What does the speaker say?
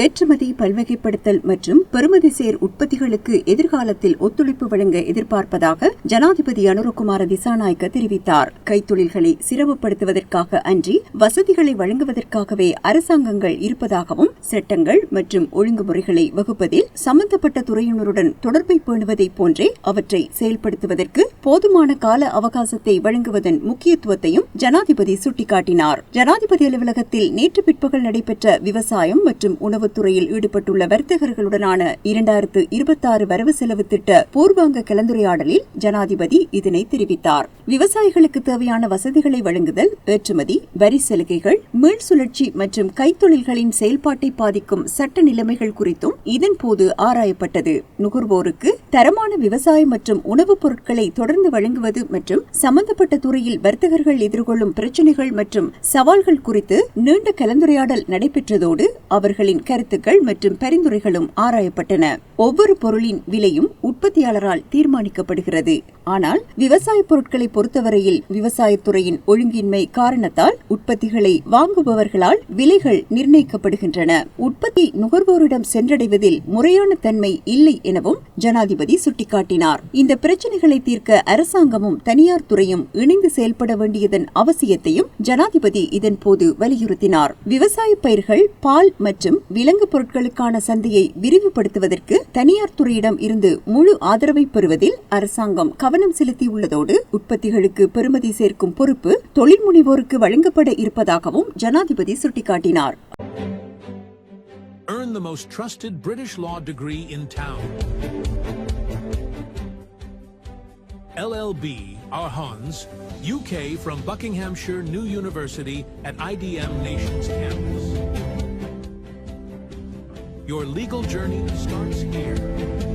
ஏற்றுமதி பல்வகைப்படுத்தல் மற்றும் பெறுமதி சேர் உற்பத்திகளுக்கு எதிர்காலத்தில் ஒத்துழைப்பு வழங்க எதிர்பார்ப்பதாக ஜனாதிபதி அனுரகுமார திசாநாயக்க தெரிவித்தார். கைத்தொழில்களை சிரமப்படுத்துவதற்காக அன்றி வசதிகளை வழங்குவதற்காகவே அரசாங்கங்கள் இருப்பதாகவும் சட்டங்கள் மற்றும் ஒழுங்குமுறைகளை வகுப்பதில் சம்பந்தப்பட்ட துறையினருடன் தொடர்பை பேணுவதைப் போன்றே அவற்றை செயல்படுத்துவதற்கு போதுமான கால அவகாசத்தை வழங்குவதன் முக்கியத்துவத்தையும் ஜனாதிபதி சுட்டிக்காட்டினார். ஜனாதிபதி அலுவலகத்தில் நேற்று பிற்பகல் நடைபெற்ற விவசாயம் மற்றும் உணவு உணவுத்துறையில் ஈடுபட்டுள்ள வர்த்தகர்களுடனான இரண்டாயிரத்து இருபத்தாறு வரவு செலவு திட்ட பூர்வாங்க கலந்துரையாடலில் ஜனாதிபதி இதனை தெரிவித்தார். விவசாயிகளுக்கு தேவையான வசதிகளை வழங்குதல் ஏற்றுமதி வரி சலுகைகள் மீள் சுழற்சி மற்றும் கைத்தொழில்களின் செயல்பாட்டை பாதிக்கும் சட்ட நிலைமைகள் குறித்தும் இதன்போது ஆராயப்பட்டது. நுகர்வோருக்கு தரமான விவசாயம் மற்றும் உணவுப் பொருட்களை தொடர்ந்து வழங்குவது மற்றும் சம்பந்தப்பட்ட துறையில் வர்த்தகர்கள் எதிர்கொள்ளும் பிரச்சினைகள் மற்றும் சவால்கள் குறித்து நீண்ட கலந்துரையாடல் நடைபெற்றதோடு அவர்களின் கருத்துக்கள் மற்றும் பரிந்துரைகளும் ஆராயப்பட்டன. ஒவ்வொரு பொருளின் விலையும் உற்பத்தியாளரால் தீர்மானிக்கப்படுகிறது. ஆனால் விவசாய பொருட்களை பொறுத்தவரையில் விவசாயத்துறையின் ஒழுங்கின்மை காரணத்தால் உற்பத்திகளை வாங்குபவர்களால் விலைகள் நிர்ணயிக்கப்படுகின்றன. உற்பத்தி நுகர்வோரிடம் சென்றடைவதில் முறையான தன்மை இல்லை எனவும் ஜனாதிபதி சுட்டிக்காட்டினார். இந்த பிரச்சினைகளை தீர்க்க அரசாங்கமும் தனியார் துறையும் இணைந்து செயல்பட வேண்டியதன் அவசியத்தையும் ஜனாதிபதி இதன்போது வலியுறுத்தினார். விவசாய பயிர்கள் பால் மற்றும் விலங்கு பொருட்களுக்கான சந்தையை விரிவுபடுத்துவதற்கு தனியார் துறையிடம் இருந்து முழு ஆதரவை பெறுவதில் அரசாங்கம் கவனம் செலுத்தியுள்ளதோடு உற்பத்திகளுக்கு பெறுமதி சேர்க்கும் பொறுப்பு தொழில் முனைவோருக்கு வழங்கப்பட இருப்பதாகவும் ஜனாதிபதி சுட்டிக்காட்டினார். Most trusted British law degree in town. LLB, our Hans, UK from Buckinghamshire New University at IDM Nations Campus. Your legal journey starts here.